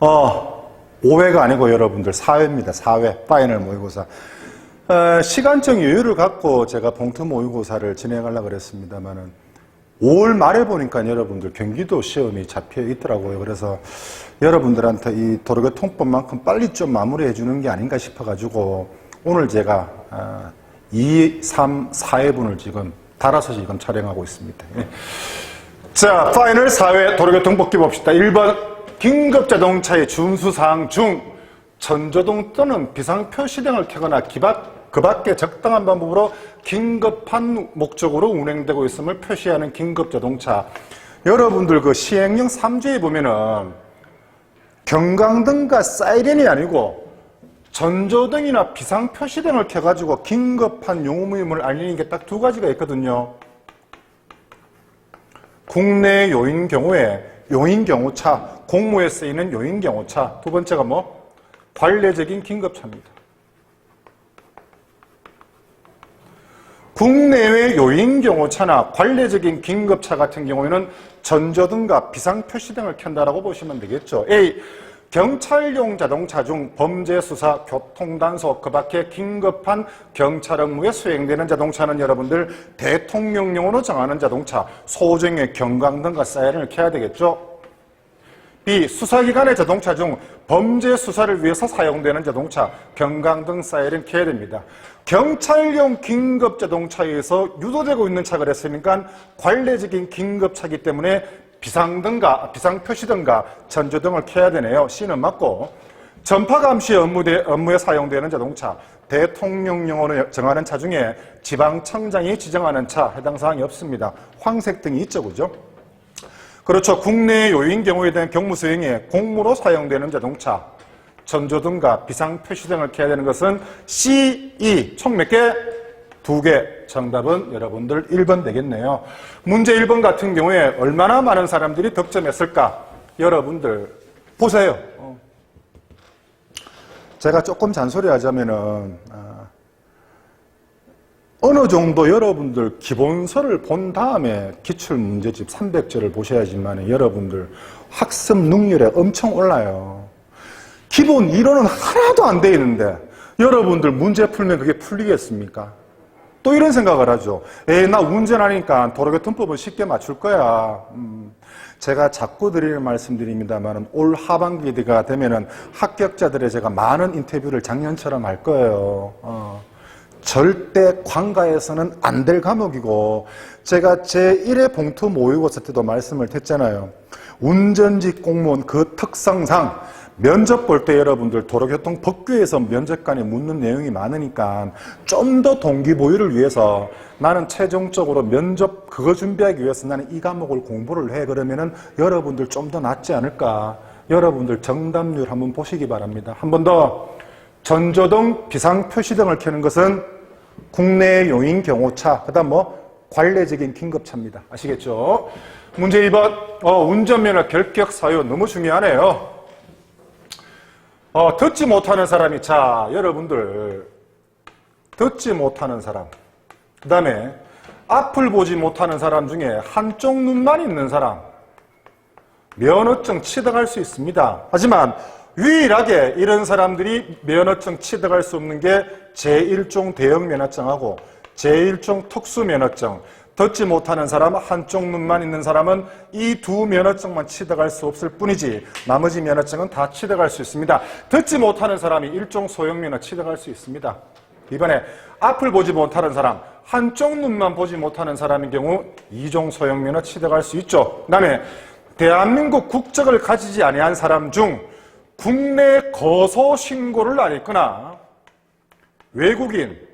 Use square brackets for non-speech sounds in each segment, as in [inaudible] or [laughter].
어, 5회가 아니고 여러분들 4회입니다. 4회. 파이널 모의고사. 어, 시간적 여유를 갖고 제가 봉투 모의고사를 진행하려고 그랬습니다만은 5월 말에 보니까 여러분들 경기도 시험이 잡혀 있더라고요. 그래서 여러분들한테 이 도로교통법만큼 빨리 좀 마무리해 주는 게 아닌가 싶어가지고 오늘 제가 어, 2, 3, 4회분을 지금 달아서 지금 촬영하고 있습니다. 예. 자, 파이널 4회 도로교통법규 봅시다. 1번 긴급자동차의 준수사항 중 전조등 또는 비상표 시등을 켜거나 기박, 그 밖에 적당한 방법으로 긴급한 목적으로 운행되고 있음을 표시하는 긴급자동차. 여러분들 그 시행령 3조에 보면은 경광등과 사이렌이 아니고 전조등이나 비상표시등을 켜가지고 긴급한 용무임을 알리는 게 딱 두 가지가 있거든요. 국내 요인 경우에 요인 경호차, 공무에 쓰이는 요인 경호차. 두 번째가 뭐? 관례적인 긴급차입니다. 국내외 요인 경호차나 관례적인 긴급차 같은 경우에는 전조등과 비상표시등을 켠다라고 보시면 되겠죠. A. 경찰용 자동차 중 범죄 수사, 교통단속, 그 밖에 긴급한 경찰 업무에 수행되는 자동차는 여러분들 대통령령으로 정하는 자동차, 소정의 경광 등과 사이렌을 켜야 되겠죠. B. 수사기관의 자동차 중 범죄 수사를 위해서 사용되는 자동차, 경광등 사이렌 켜야 됩니다. 경찰용 긴급 자동차에서 유도되고 있는 차가 됐으니까 관례적인 긴급차기 때문에 비상등과 비상표시등과 전조등을 켜야 되네요. C는 맞고 전파 감시 업무대, 업무에 사용되는 자동차, 대통령령으로 정하는 차 중에 지방청장이 지정하는 차 해당 사항이 없습니다. 황색 등이 있죠, 그죠? 그렇죠. 국내 요인 경우에 대한 경무 수행에 공무로 사용되는 자동차, 전조등과 비상표시등을 켜야 되는 것은 C, E 총 몇 개? 두 개. 정답은 여러분들 1번 되겠네요. 문제 1번 같은 경우에 얼마나 많은 사람들이 득점했을까? 여러분들 보세요. 어. 제가 조금 잔소리하자면은 아, 어느 정도 여러분들 기본서를 본 다음에 기출문제집 300절을 보셔야지만 여러분들 학습 능률에 엄청 올라요. 기본 이론은 하나도 안 돼 있는데 여러분들 문제 풀면 그게 풀리겠습니까? 또 이런 생각을 하죠. 에이, 나 운전하니까 도로 교통법은 쉽게 맞출 거야. 음, 제가 자꾸 드리는 말씀드립니다만 올 하반기가 되면은 합격자들의 제가 많은 인터뷰를 작년처럼 할 거예요. 어. 절대 관가에서는 안 될 과목이고 제가 제1회 봉투 모의고사 때도 말씀을 했잖아요. 운전직 공무원 그 특성상 면접 볼 때 여러분들 도로교통 법규에서 면접관이 묻는 내용이 많으니까 좀 더 동기부여를 위해서 나는 최종적으로 면접 그거 준비하기 위해서 나는 이 과목을 공부를 해. 그러면은 여러분들 좀 더 낫지 않을까? 여러분들 정답률 한번 보시기 바랍니다. 한 번 더. 전조등 비상표시등을 켜는 것은 국내 요인 경호차 그 다음 뭐 관례적인 긴급차입니다. 아시겠죠? 문제 2번. 어, 운전면허 결격 사유 너무 중요하네요 어, 듣지 못하는 사람이, 자, 여러분들, 듣지 못하는 사람, 그 다음에 앞을 보지 못하는 사람 중에 한쪽 눈만 있는 사람, 면허증 취득할 수 있습니다. 하지만 유일하게 이런 사람들이 면허증 취득할 수 없는 게 제1종 대형 면허증하고 제1종 특수 면허증, 듣지 못하는 사람, 한쪽 눈만 있는 사람은 이 두 면허증만 취득할 수 없을 뿐이지 나머지 면허증은 다 취득할 수 있습니다. 듣지 못하는 사람이 일종 소형 면허 취득할 수 있습니다. 이번에 앞을 보지 못하는 사람, 한쪽 눈만 보지 못하는 사람인 경우 이종 소형 면허 취득할 수 있죠. 그다음에 대한민국 국적을 가지지 아니한 사람 중 국내 거소 신고를 안 했거나 외국인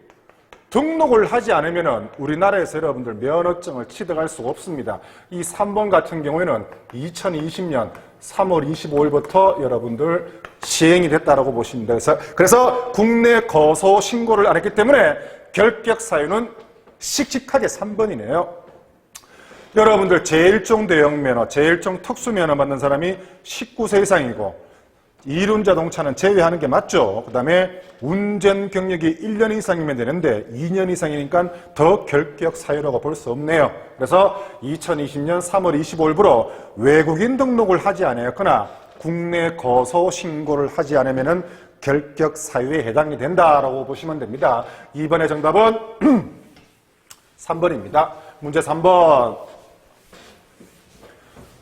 등록을 하지 않으면 우리나라에서 여러분들 면허증을 취득할 수가 없습니다. 이 3번 같은 경우에는 2020년 3월 25일부터 여러분들 시행이 됐다라고 보시면. 그래서, 그래서 국내 거소 신고를 안 했기 때문에 결격 사유는 씩씩하게 3번이네요. 여러분들 제1종 대형 면허, 제1종 특수 면허 받는 사람이 19세 이상이고 이륜 자동차는 제외하는 게 맞죠. 그 다음에 운전 경력이 1년 이상이면 되는데 2년 이상이니까 더 결격 사유라고 볼 수 없네요. 그래서 2020년 3월 25일부로 외국인 등록을 하지 않았거나 국내 거소 신고를 하지 않으면은 결격 사유에 해당이 된다라고 보시면 됩니다. 2번의 정답은 [clears throat] 3번입니다. 문제 3번.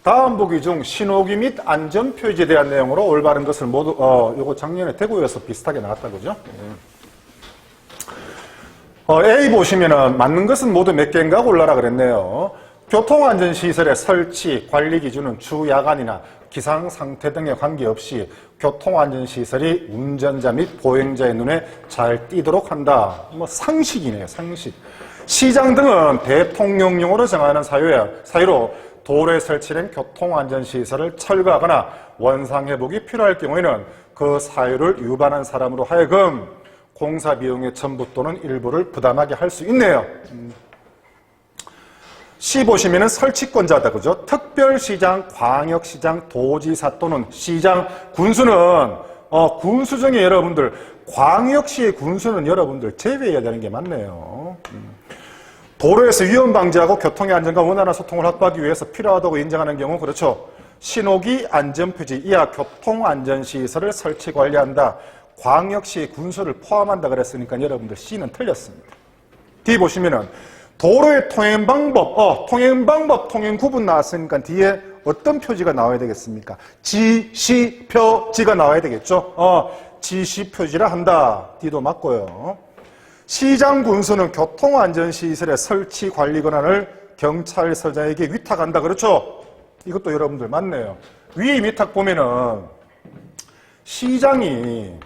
다음 보기 중 신호기 및 안전 표지에 대한 내용으로 올바른 것을 모두 어 요거 작년에 대구에서 비슷하게 나왔다 그죠? 어, A 보시면은 맞는 것은 모두 몇 개인가 골라라 그랬네요. 교통안전시설의 설치, 관리 기준은 주 야간이나 기상 상태 등에 관계없이 교통안전시설이 운전자 및 보행자의 눈에 잘 띄도록 한다. 뭐 상식이네요, 상식. 시장 등은 대통령령으로 정하는 사유야, 사유로 도로에 설치된 교통안전시설을 철거하거나 원상회복이 필요할 경우에는 그 사유를 위반한 사람으로 하여금 공사 비용의 전부 또는 일부를 부담하게 할 수 있네요. 음. C 보시면은 설치권자다 그죠? 특별시장, 광역시장, 도지사 또는 시장, 군수는 어, 군수 중에 여러분들 광역시의 군수는 여러분들 제외해야 되는 게 맞네요. 음. 도로에서 위험 방지하고 교통의 안전과 원활한 소통을 확보하기 위해서 필요하다고 인정하는 경우 그렇죠. 신호기 안전표지 이하 교통안전시설을 설치 관리한다. 광역시 군수를 포함한다 그랬으니까 여러분들 C는 틀렸습니다. D 보시면은 도로의 통행 방법, 어, 통행 방법, 통행 구분 나왔으니까 뒤에 어떤 표지가 나와야 되겠습니까? 지시 표지가 나와야 되겠죠? 어, 지시 표지라 한다. D도 맞고요. 시장 군수는 교통안전시설의 설치 관리 권한을 경찰서장에게 위탁한다. 그렇죠? 이것도 여러분들 맞네요. 위 위탁 보면은 시장이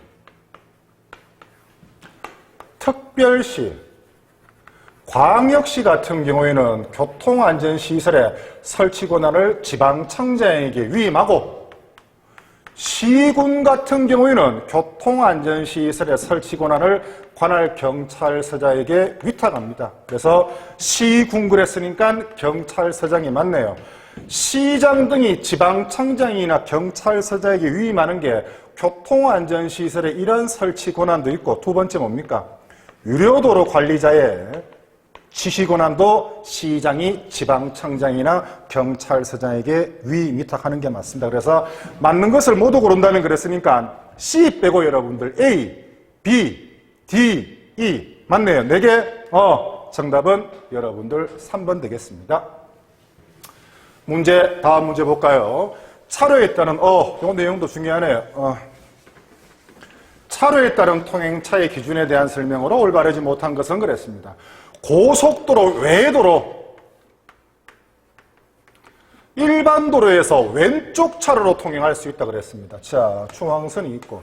특별시, 광역시 같은 경우에는 교통안전시설의 설치 권한을 지방청장에게 위임하고 시군 같은 경우에는 교통안전시설의 설치 권한을 관할 경찰서장에게 위탁합니다. 그래서 시군 그랬으니까 경찰서장이 맞네요. 시장 등이 지방청장이나 경찰서장에게 위임하는 게 교통안전시설의 이런 설치 권한도 있고 두 번째 뭡니까? 유료도로 관리자의 지시 권한도 시장이 지방청장이나 경찰서장에게 위임 위탁하는 게 맞습니다. 그래서 맞는 것을 모두 고른다면 그랬으니까 C 빼고 여러분들 A, B, D, E 맞네요. 네 개. 어, 정답은 여러분들 3번 되겠습니다. 문제 다음 문제 볼까요? 차로에 따른 어, 요 내용도 중요하네요. 어. 차로에 따른 통행차의 기준에 대한 설명으로 올바르지 못한 것은 그랬습니다. 고속도로 외도로 일반 도로에서 왼쪽 차로로 통행할 수 있다 그랬습니다. 자, 중앙선이 있고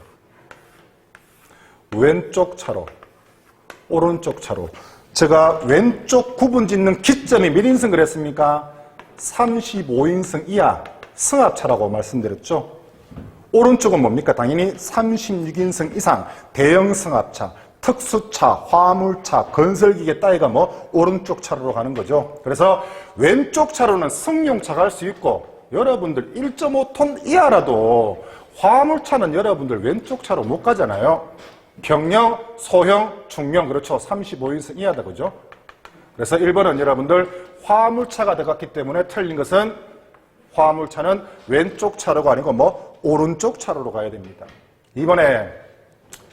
왼쪽 차로, 오른쪽 차로. 제가 왼쪽 구분 짓는 기점이 몇 인승 그랬습니까? 35인승 이하 승합차라고 말씀드렸죠. 오른쪽은 뭡니까? 당연히 36인승 이상 대형 승합차, 특수차, 화물차, 건설기계 따위가 뭐 오른쪽 차로로 가는 거죠. 그래서 왼쪽 차로는 승용차가 할 수 있고 여러분들 1.5톤 이하라도 화물차는 여러분들 왼쪽 차로 못 가잖아요. 경령, 소형, 중령 그렇죠. 35인승 이하다 그죠? 그래서 1번은 여러분들 화물차가 들어갔기 때문에 틀린 것은 화물차는 왼쪽 차로가 아니고 뭐 오른쪽 차로로 가야 됩니다. 이번에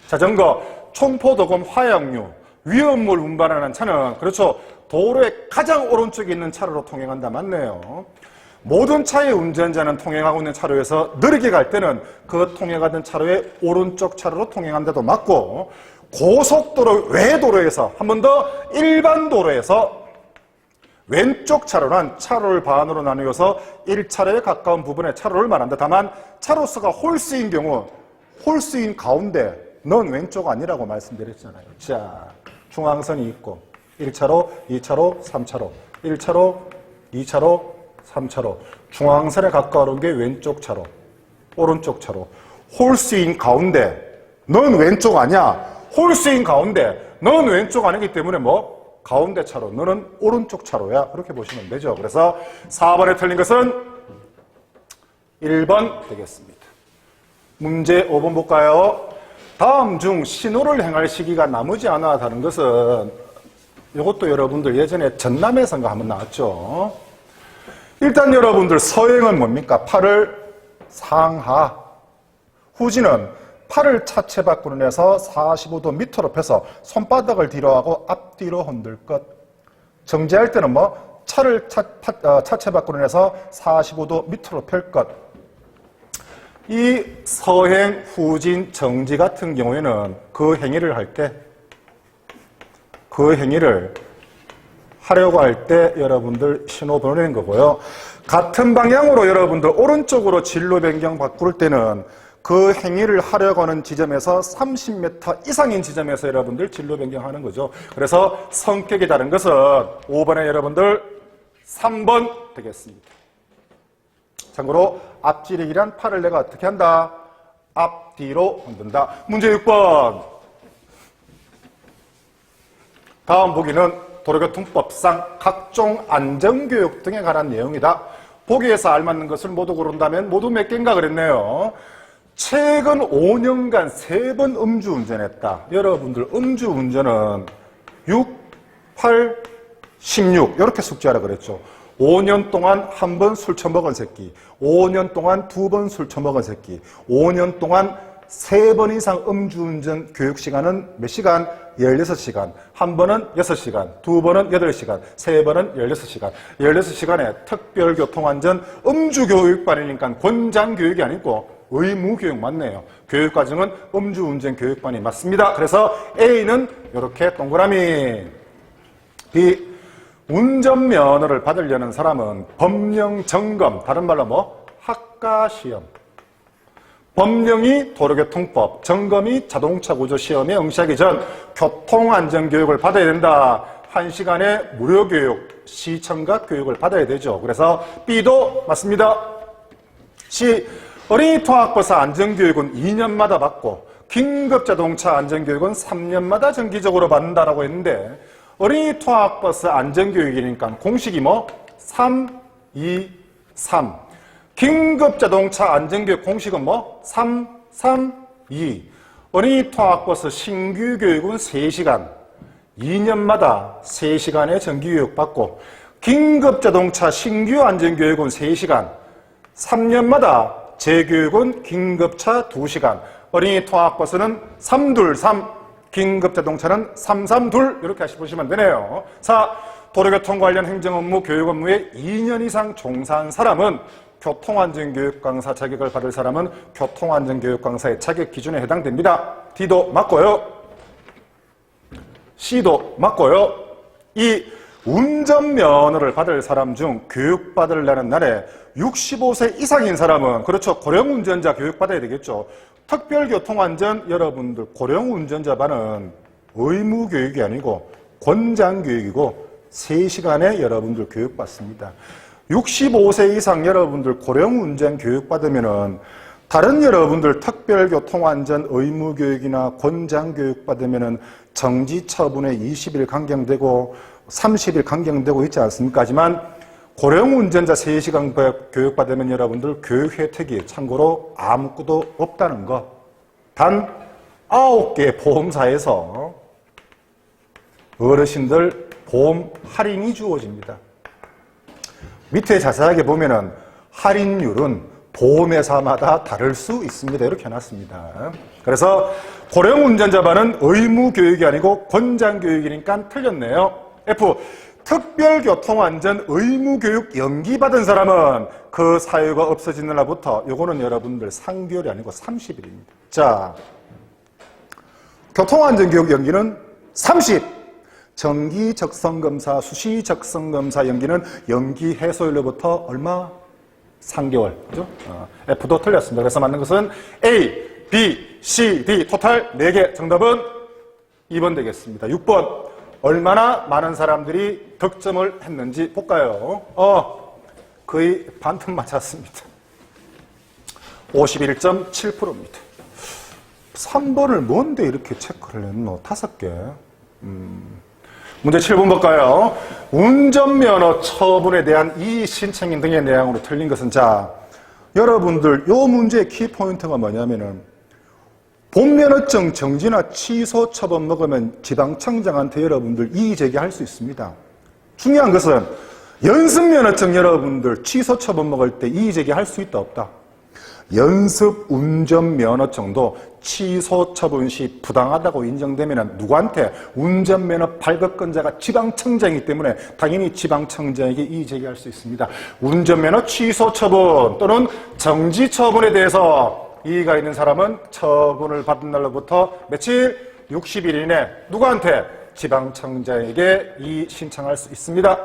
자전거, 총포도금, 화약류, 위험물 운반하는 차는 그렇죠. 도로의 가장 오른쪽에 있는 차로로 통행한다 맞네요. 모든 차의 운전자는 통행하고 있는 차로에서 느리게 갈 때는 그 통행하던 차로의 오른쪽 차로로 통행한다도 맞고 고속도로 외도로에서 한 번 더 일반 도로에서 왼쪽 차로는 차로를 반으로 나누어서 1차로에 가까운 부분에 차로를 말한다. 다만 차로수가 홀수인 경우 홀수인 가운데 넌 왼쪽 아니라고 말씀드렸잖아요. 자, 중앙선이 있고 1차로, 2차로, 3차로, 1차로, 2차로, 3차로. 중앙선에 가까운 게 왼쪽 차로, 오른쪽 차로. 홀수인 가운데 넌 왼쪽 아니야. 홀수인 가운데 넌 왼쪽 아니기 때문에 뭐 가운데 차로 너는 오른쪽 차로야. 그렇게 보시면 되죠. 그래서 4번에 틀린 것은 1번 되겠습니다. 문제 5번 볼까요? 다음 중 신호를 행할 시기가 나무지 않아 다른 것은 이것도 여러분들 예전에 전남에선가 한번 나왔죠. 일단 여러분들 서행은 뭡니까? 팔을 상하. 후진은 팔을 차체 밖으로 내서 45도 밑으로 펴서 손바닥을 뒤로 하고 앞뒤로 흔들 것. 정지할 때는 뭐 차를 차, 파- 어, 차체 밖으로 내서 45도 밑으로 펼 것. 이 서행, 후진, 정지 같은 경우에는 그 행위를 할 때, 그 행위를 하려고 할 때 여러분들 신호 보내는 거고요. 같은 방향으로 여러분들 오른쪽으로 진로 변경 바꿀 때는 그 행위를 하려고 하는 지점에서 30m 이상인 지점에서 여러분들 진로 변경하는 거죠. 그래서 성격이 다른 것은 5번에 여러분들 3번 되겠습니다. 참고로 앞지르기란 팔을 내가 어떻게 한다? 앞뒤로 흔든다. 문제 6번. 다음 보기는 도로교통법상 각종 안전교육 등에 관한 내용이다. 보기에서 알맞는 것을 모두 고른다면 모두 몇 개인가 그랬네요. 최근 5년간 3번 음주운전했다. 여러분들 음주운전은 6, 8, 16 이렇게 숙제하라 그랬죠. 5년 동안 한 번 술 처먹은 새끼, 5년 동안 두 번 술 처먹은 새끼, 5년 동안 세 번 이상 음주운전 교육 시간은 몇 시간? 16시간. 한 번은 6시간, 두 번은 8시간, 세 번은 16시간. 16시간에 특별교통안전 음주교육반이니까 권장교육이 아니고 의무교육 맞네요. 교육과정은 음주운전 교육반이 맞습니다. 그래서 A는 이렇게 동그라미. B. 운전면허를 받으려는 사람은 법령 점검, 다른 말로 뭐? 학과 시험. 법령이 도로교통법, 점검이 자동차 구조 시험에 응시하기 전 교통안전교육을 받아야 된다. 한 시간에 무료교육, 시청각 교육을 받아야 되죠. 그래서 B도 맞습니다. C. 어린이 통학버스 안전교육은 2년마다 받고 긴급자동차 안전교육은 3년마다 정기적으로 받는다라고 했는데 어린이 통학버스 안전교육이니까 공식이 뭐? 3, 2, 3. 긴급자동차 안전교육 공식은 뭐? 3, 3, 2. 어린이 통학버스 신규 교육은 3시간. 2년마다 3시간의 정기교육 받고 긴급자동차 신규 안전교육은 3시간. 3년마다 재교육은 긴급차 2시간. 어린이 통학버스는 323. 긴급자동차는 332 이렇게 하시면 되네요. 4. 도로교통 관련 행정 업무, 교육 업무에 2년 이상 종사한 사람은 교통안전교육 강사 자격을 받을 사람은 교통안전교육 강사의 자격 기준에 해당됩니다. D도 맞고요. C도 맞고요. 이 운전면허를 받을 사람 중 교육받으려는 날에 65세 이상인 사람은 그렇죠. 고령운전자 교육받아야 되겠죠. 특별교통안전 여러분들 고령 운전자반은 의무교육이 아니고 권장교육이고 3시간에 여러분들 교육받습니다. 65세 이상 여러분들 고령 운전 교육받으면은 다른 여러분들 특별교통안전 의무교육이나 권장교육 받으면은 정지 처분에 20일 강경되고 30일 강경되고 있지 않습니까? 하지만 고령 운전자 3시간 교육 받으면 여러분들 교육 혜택이 참고로 아무것도 없다는 거. 단 9개 보험사에서 어르신들 보험 할인이 주어집니다. 밑에 자세하게 보면은 할인율은 보험회사마다 다를 수 있습니다. 이렇게 해놨습니다. 그래서 고령 운전자반은 의무 교육이 아니고 권장 교육이니까 틀렸네요. F. 특별교통안전 의무교육 연기받은 사람은 그 사유가 없어지는 날부터 요거는 여러분들 3개월이 아니고 30일입니다. 자, 교통안전교육 연기는 30. 정기 적성검사, 수시 적성검사 연기는 연기 해소일로부터 얼마? 3개월. 그죠? 어, F도 틀렸습니다. 그래서 맞는 것은 A, B, C, D 토탈 4개. 정답은 2번 되겠습니다. 6번. 얼마나 많은 사람들이 득점을 했는지 볼까요? 어, 거의 반틈 맞았습니다. 51.7%입니다. 3번을 뭔데 이렇게 체크를 했노? 다섯 개. 음. 문제 7번 볼까요? 운전면허 처분에 대한 이의 신청인 등의 내용으로 틀린 것은 자, 여러분들 요 문제의 키포인트가 뭐냐면은 본면허증 정지나 취소 처분 먹으면 지방청장한테 여러분들 이의 제기할 수 있습니다. 중요한 것은 연습면허증 여러분들 취소 처분 먹을 때 이의 제기할 수 있다 없다? 연습 운전 면허증도 취소 처분 시 부당하다고 인정되면 누구한테 운전 면허 발급권자가 지방청장이기 때문에 당연히 지방청장에게 이의 제기할 수 있습니다. 운전 면허 취소 처분 또는 정지 처분에 대해서 이의가 있는 사람은 처분을 받은 날로부터 며칠 60일 이내 누구한테 지방청장에게 이의 신청할 수 있습니다.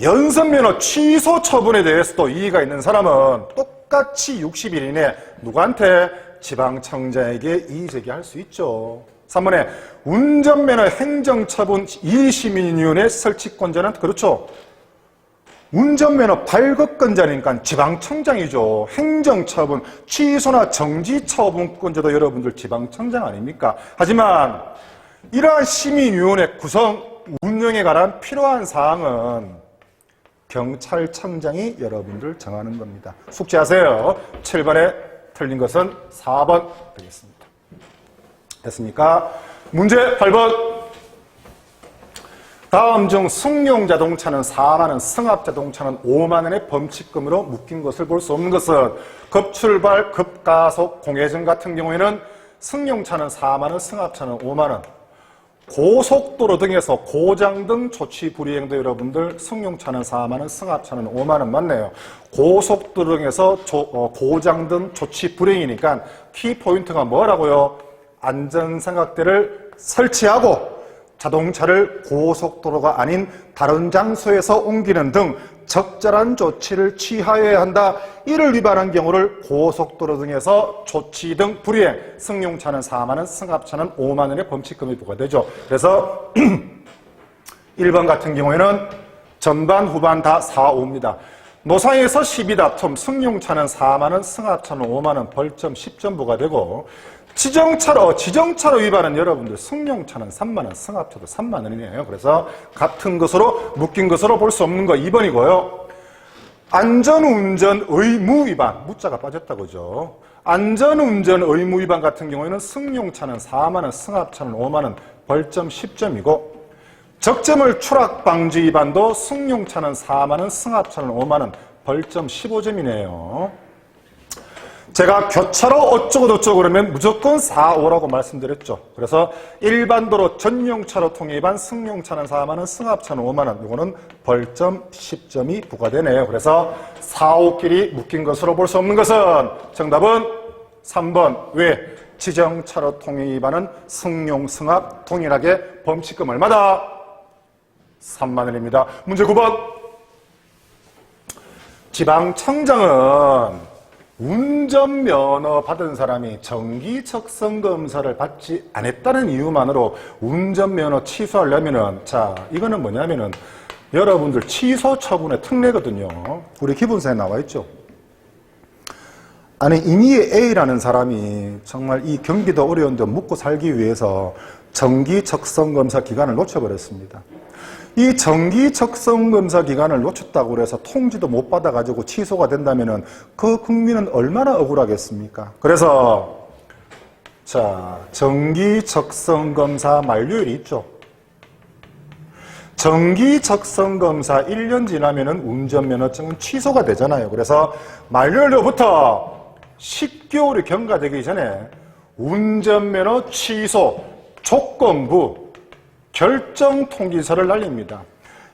연선면허 취소 처분에 대해서도 이의가 있는 사람은 똑같이 60일 이내 누구한테 지방청장에게 이의 제기할 수 있죠. 3번에 운전면허 행정처분 이의시민위원회 설치권자는 그렇죠. 운전면허 발급권자니까 지방청장이죠. 행정처분, 취소나 정지처분권자도 여러분들 지방청장 아닙니까? 하지만 이러한 시민위원회 구성, 운영에 관한 필요한 사항은 경찰청장이 여러분들 정하는 겁니다. 숙지하세요. 7번에 틀린 것은 4번 되겠습니다. 됐습니까? 문제 8번. 다음 중 승용 자동차는 4만 원, 승합 자동차는 5만 원의 범칙금으로 묶인 것을 볼 수 없는 것은 급출발, 급가속, 공회전 같은 경우에는 승용차는 4만 원, 승합차는 5만 원. 고속도로 등에서 고장 등 조치 불이행도 여러분들 승용차는 4만 원, 승합차는 5만 원 맞네요. 고속도로 등에서 조- 어, 고장 등 조치 불이행이니까 키 포인트가 뭐라고요? 안전생각대를 설치하고 자동차를 고속도로가 아닌 다른 장소에서 옮기는 등 적절한 조치를 취하여야 한다. 이를 위반한 경우를 고속도로 등에서 조치 등 불이행, 승용차는 4만 원, 승합차는 5만 원의 범칙금이 부과되죠. 그래서 [clears throat] 1번 같은 경우에는 전반, 후반 다 4, 5입니다. 노상에서 12다툼, 승용차는 4만 원, 승합차는 5만 원, 벌점 10점 부과되고 지정차로 지정차로 위반은 여러분들 승용차는 3만 원, 승합차도 3만 원이네요. 그래서 같은 것으로 묶인 것으로 볼 수 없는 거 2번이고요. 안전운전 의무 위반, 무자가 빠졌다고죠. 안전운전 의무 위반 같은 경우에는 승용차는 4만 원, 승합차는 5만 원, 벌점 10점이고 적재물 추락 방지 위반도 승용차는 4만 원, 승합차는 5만 원, 벌점 15점이네요. 제가 교차로 어쩌고저쩌고 그러면 무조건 4, 5라고 말씀드렸죠. 그래서 일반도로 전용차로 통해 위반 승용차는 4만 원, 승합차는 5만 원. 이거는 벌점 10점이 부과되네요. 그래서 4, 5끼리 묶인 것으로 볼 수 없는 것은 정답은 3번. 왜? 지정차로 통해 위반은 승용, 승합 동일하게 범칙금 얼마다? 3만 원입니다. 문제 9번. 지방청장은 운전면허 받은 사람이 정기적성 검사를 받지 않았다는 이유만으로 운전면허 취소하려면은 자 이거는 뭐냐면은 여러분들 취소 처분의 특례거든요. 우리 기본서에 나와 있죠. 아니 이미의 A라는 사람이 정말 이 경기도 어려운데 묵고 살기 위해서 정기적성 검사 기간을 놓쳐버렸습니다. 이 정기 적성 검사 기간을 놓쳤다고 해서 통지도 못 받아가지고 취소가 된다면은 그 국민은 얼마나 억울하겠습니까? 그래서 자 정기 적성 검사 만료일이 있죠. 정기 적성 검사 1년 지나면은 운전면허증은 취소가 되잖아요. 그래서 만료일로부터 10개월이 경과되기 전에 운전면허 취소 조건부 결정 통지서를 날립니다.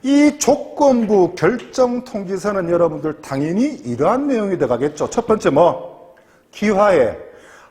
이 조건부 결정 통지서는 여러분들 당연히 이러한 내용이 들어가겠죠. 첫 번째 뭐 기화에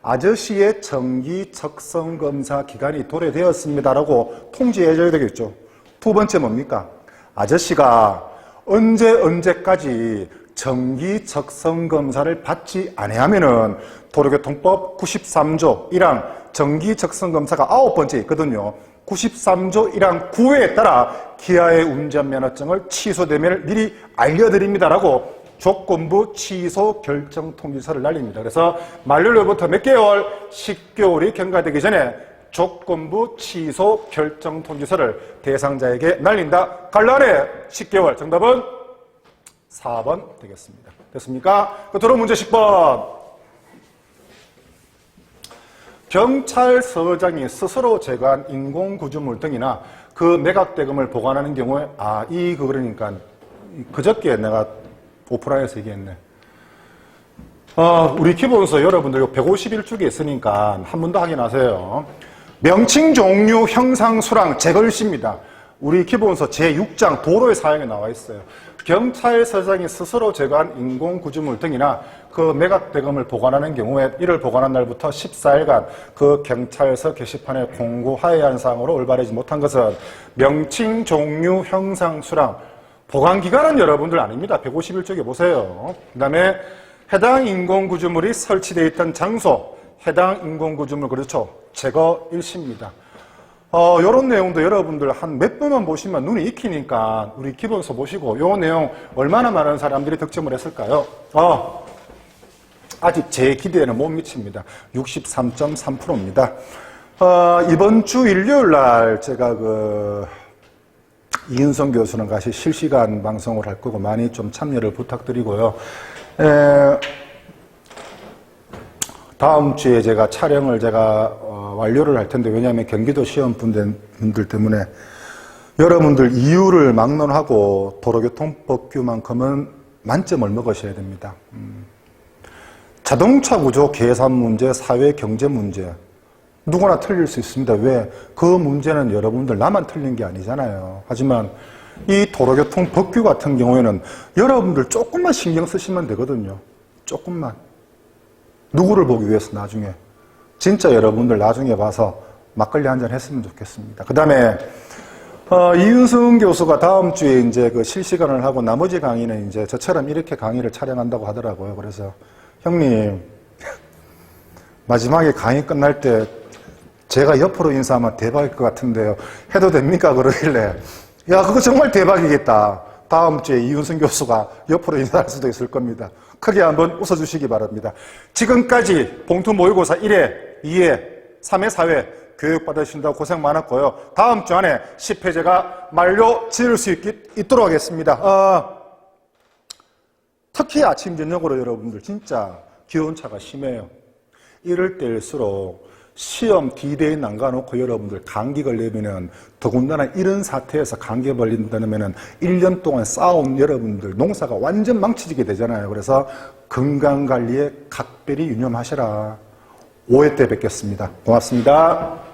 아저씨의 정기 적성 검사 기간이 도래되었습니다라고 통지해줘야 되겠죠. 두 번째 뭡니까? 아저씨가 언제 언제까지 정기 적성 검사를 받지 아니하면은 도로교통법 93조 1항 정기 적성 검사가 아홉 번째 있거든요. 93조 1항 9회에 따라 기아의 운전면허증을 취소되면 미리 알려드립니다라고 조건부 취소 결정 통지서를 날립니다. 그래서 만료로부터 몇 개월? 10개월이 경과되기 전에 조건부 취소 결정 통지서를 대상자에게 날린다. 갈라네 10개월. 정답은 4번 되겠습니다. 됐습니까? 그도로 문제 10번. 경찰서장이 스스로 제거한 인공구조물 등이나 그 매각대금을 보관하는 경우에 아, 이 그러니까 그저께 내가 오프라인에서 얘기했네. 어, 우리 기본서 여러분들 151쪽에 있으니까 한 번 더 확인하세요. 명칭 종류 형상 수랑 제걸시입니다. 우리 기본서 제6장 도로의 사용에 나와 있어요. 경찰서장이 스스로 제거한 인공구조물 등이나 그 매각대금을 보관하는 경우에 이를 보관한 날부터 14일간 그 경찰서 게시판에 공고하여야 하는 사항으로 올바르지 못한 것은 명칭 종류 형상 수랑 보관 기간은 여러분들 아닙니다. 151쪽에 보세요. 그 다음에 해당 인공구조물이 설치되어 있던 장소, 해당 인공구조물 그렇죠. 제거 일시입니다. 어, 요런 내용도 여러분들 한 몇 번만 보시면 눈이 익히니까 우리 기본서 보시고 요 내용 얼마나 많은 사람들이 득점을 했을까요? 어, 아직 제 기대에는 못 미칩니다. 63.3%입니다. 어, 이번 주 일요일 날 제가 그 이은성 교수는 같이 실시간 방송을 할 거고 많이 좀 참여를 부탁드리고요. 에, 다음 주에 제가 촬영을 제가 어, 완료를 할 텐데 왜냐하면 경기도 시험 분들, 때문에 여러분들 이유를 막론하고 도로교통법규만큼은 만점을 먹으셔야 됩니다. 음. 자동차 구조 계산 문제, 사회 경제 문제 누구나 틀릴 수 있습니다. 왜? 그 문제는 여러분들 나만 틀린 게 아니잖아요. 하지만 이 도로교통 법규 같은 경우에는 여러분들 조금만 신경 쓰시면 되거든요. 조금만. 누구를 보기 위해서 나중에. 진짜 여러분들 나중에 봐서 막걸리 한 잔 했으면 좋겠습니다. 그 다음에, 어, 이윤승 교수가 다음 주에 이제 그 실시간을 하고 나머지 강의는 이제 저처럼 이렇게 강의를 촬영한다고 하더라고요. 그래서 형님, 마지막에 강의 끝날 때 제가 옆으로 인사하면 대박일 것 같은데요. 해도 됩니까? 그러길래. 야, 그거 정말 대박이겠다. 다음 주에 이윤승 교수가 옆으로 인사할 수도 있을 겁니다. 크게 한번 웃어주시기 바랍니다. 지금까지 봉투 모의고사 1회, 2회, 3회, 4회 교육받으신다고 고생 많았고요. 다음 주 안에 10회제가 만료 지을 수 있기, 있도록 하겠습니다. 어, 특히 아침, 저녁으로 여러분들 진짜 기온차가 심해요. 이럴 때일수록 시험 디데이 남가놓고 여러분들 감기 걸리면은 더군다나 이런 사태에서 감기 걸린다면은 1년 동안 쌓아온 여러분들 농사가 완전 망쳐지게 되잖아요. 그래서 건강관리에 각별히 유념하셔라. 5회 때 뵙겠습니다. 고맙습니다.